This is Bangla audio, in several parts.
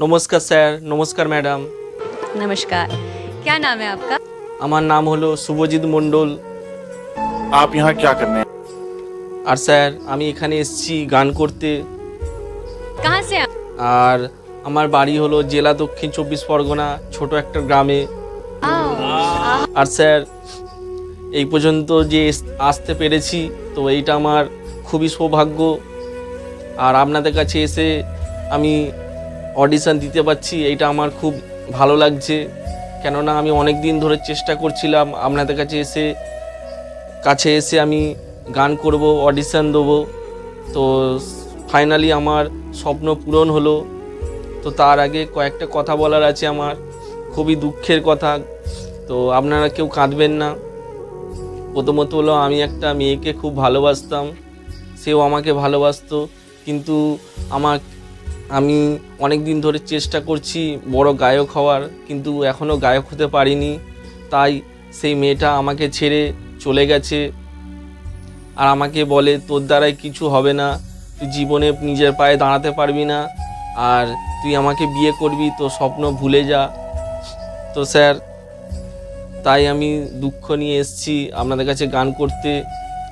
নমস্কার স্যার নমস্কার ম্যাডাম नमस्कार क्या नाम है आपका আমার নাম হলো শুভজিৎ মণ্ডল आप यहाँ क्या करने आए? আর স্যার আমি এখানে এসেছি গান করতে कहाँ से आप আর আমার বাড়ি হলো জেলা দক্ষিণ চব্বিশ পরগনা ছোট একটা গ্রামে आओ, आ- আর স্যার এই পর্যন্ত যে এস- আসতে পেরেছি তো এইটা আমার খুবই সৌভাগ্য আর আপনাদের কাছে এসে আমি অডিশন দিতে পারছি, এইটা আমার খুব ভালো লাগছে। কেননা আমি অনেক দিন ধরে চেষ্টা করছিলাম, আপনাদের কাছে এসে কাছে এসে আমি গান করব অডিশন দেবো। তো ফাইনালি আমার স্বপ্ন পূরণ হলো। তো তার আগে কয়েকটা কথা বলার আছে আমার, খুবই দুঃখের কথা। তো আপনারা কেউ কাঁদবেন না। প্রথমত হলো, আমি একটা মেয়েকে খুব ভালোবাসতাম, সেও আমাকে ভালোবাসতো। কিন্তু আমার আমি অনেক দিন ধরে চেষ্টা করছি বড় গায়ক হওয়ার, কিন্তু এখনও গায়ক হতে পারিনি। তাই সেই মেয়েটা আমাকে ছেড়ে চলে গেছে। আর আমাকে বলে, তোর দ্বারাই কিছু হবে না। তুই জীবনে নিজের পায়ে দাঁড়াতে পারবি না। আর তুই আমাকে বিয়ে করবি তো স্বপ্ন ভুলে যা। তো স্যার, তাই আমি দুঃখ নিয়ে এসেছি আপনাদের কাছে গান করতে।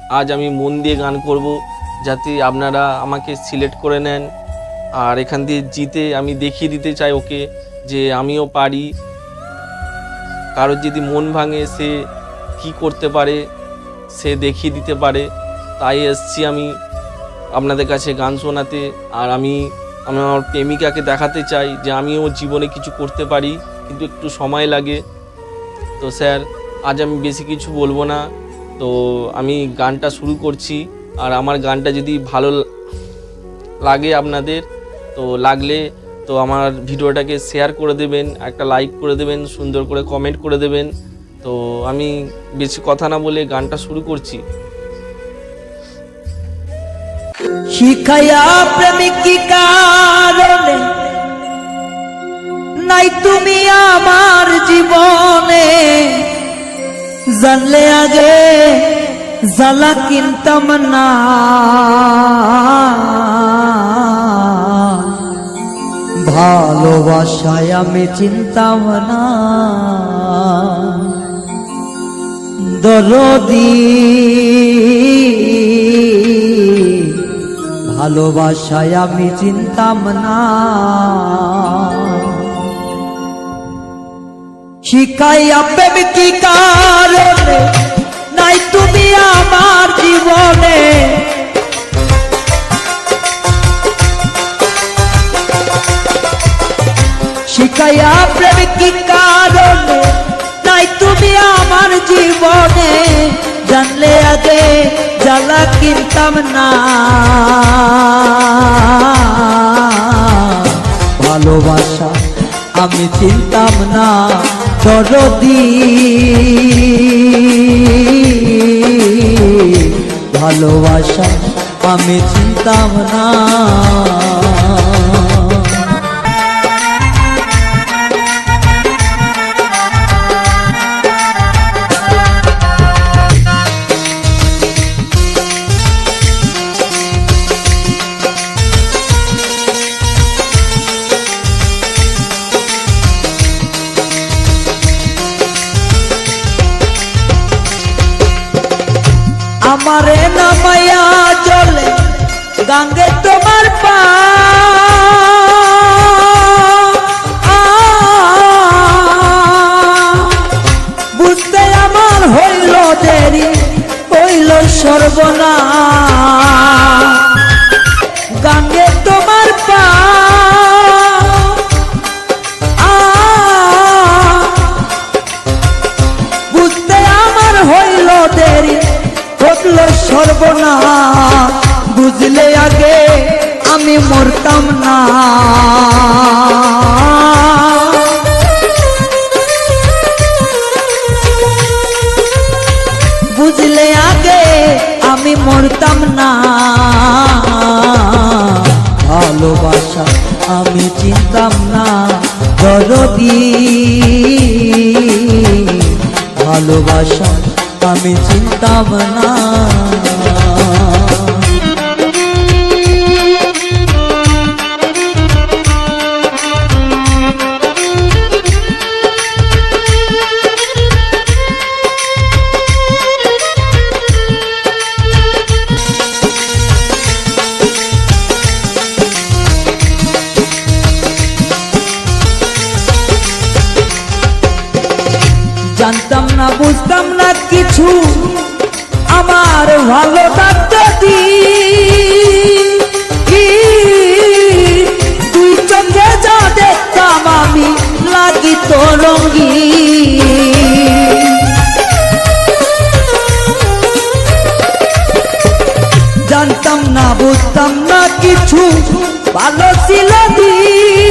আজ আমি মন দিয়ে গান করব, যাতে আপনারা আমাকে সিলেক্ট করে নেন। আর এখান দিয়ে জিতে আমি দেখিয়ে দিতে চাই ওকে যে আমিও পারি। কারোর যদি মন ভাঙে, সে কি করতে পারে, সে দেখিয়ে দিতে পারে। তাই এসছি আমি আপনাদের কাছে গান শোনাতে। আর আমি আমার প্রেমিকাকে দেখাতে চাই যে আমিও জীবনে কিছু করতে পারি, কিন্তু একটু সময় লাগে। তো স্যার, আজ আমি বেশি কিছু বলব না। তো আমি গানটা শুরু করছি। আর আমার গানটা যদি ভালো লাগে আপনাদের তো লাগলে তো আমার ভিডিওটাকে শেয়ার করে দেবেন, একটা লাইক করে দেবেন, সুন্দর করে কমেন্ট করে দেবেন। তো আমি বেশি কথা না বলে গানটা শুরু করছি। শিখাইয়া কারণে? নাই তুমি আমার জীবনে। জানলে আগে জ্বালা কিনতাম না। ভালোবাসায় আমি চিনতাম না দরদি। ভালোবাসায় আমি চিনতাম না শিখাইয়া প্রেম কি কারণে? নাই তুমি আমার জীবনে শিখাইয়া প্রেম কি কারণে? তাই তুমি আমার জীবনে। জানলে আগে জ্বালা কিনতাম না। ভালোবাসা আমি চিনতাম না, দরদি। ভালোবাসা আমি চিনতাম না। গাঙ্গে তোমার পা। বুঝতে আমার হইল দেরি হইল সর্বনা বুঝলে আগে আমি মরতাম না। ভালোবাসা আমি চিনতাম না দরদি ভালোবাসা আমি চিনতাম না। বুঝতাম না কিছু। আমার ভালো ডাক্তার তুই চোখে যা দেখতাম আমি লাগি তো রঙ্গি জানতাম না, বুঝতাম না কিছু, ভালো ছিল দি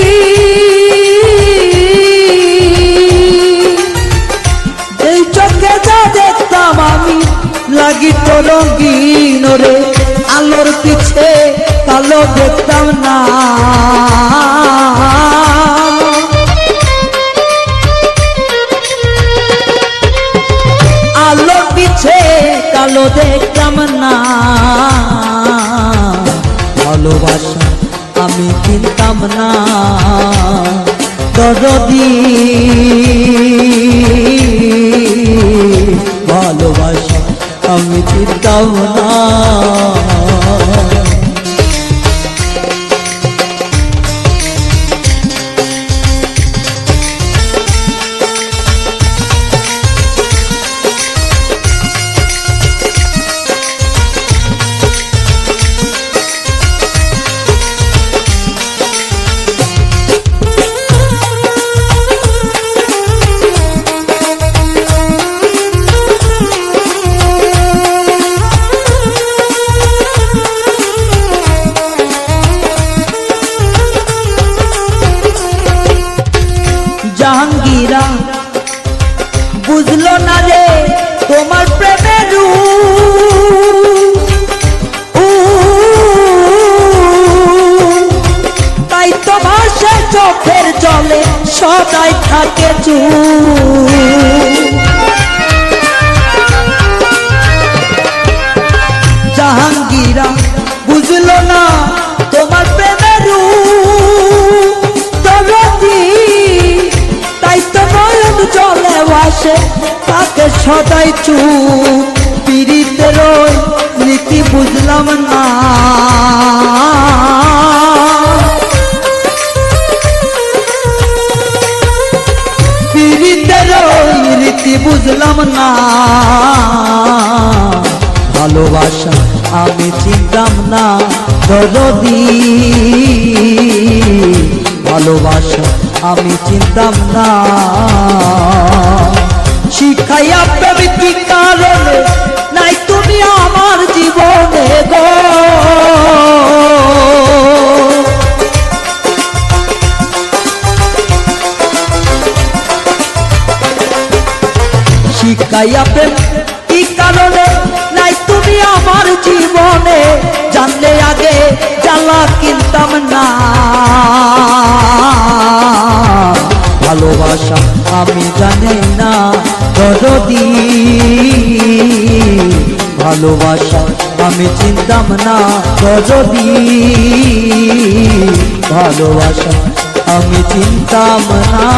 লাগি তো রঙিন রে আলোর পিছে কালো দেখতাম না। কিনতাম জাহাঙ্গীরা। বুঝলো না রে তোমার প্রেমের তাই তোমার সে চোখের জলে সদাই থাকে চুপ। ভাসে তাকে সদাই চুপ। পীড়িতের ওই নীতি বুঝলাম না। রীতি বুঝলাম না। ভালোবাসা আমি চিনতাম না, দরদি। ভালোবাসা আমি চিনতাম না। শিখাইয়া প্রেমী কি কারণে নাই তুমি আমার জীবনে গো। শিখাইয়া প্রেম কারণে নাই তুমি আমার জীবনে, জানলে আগে জ্বালা কিনতাম না। ভালোবাসা আমি জানি দরদি ভালোবাসা আমি চিন্তাম না যদি ভালোবাসা আমি চিন্তাম না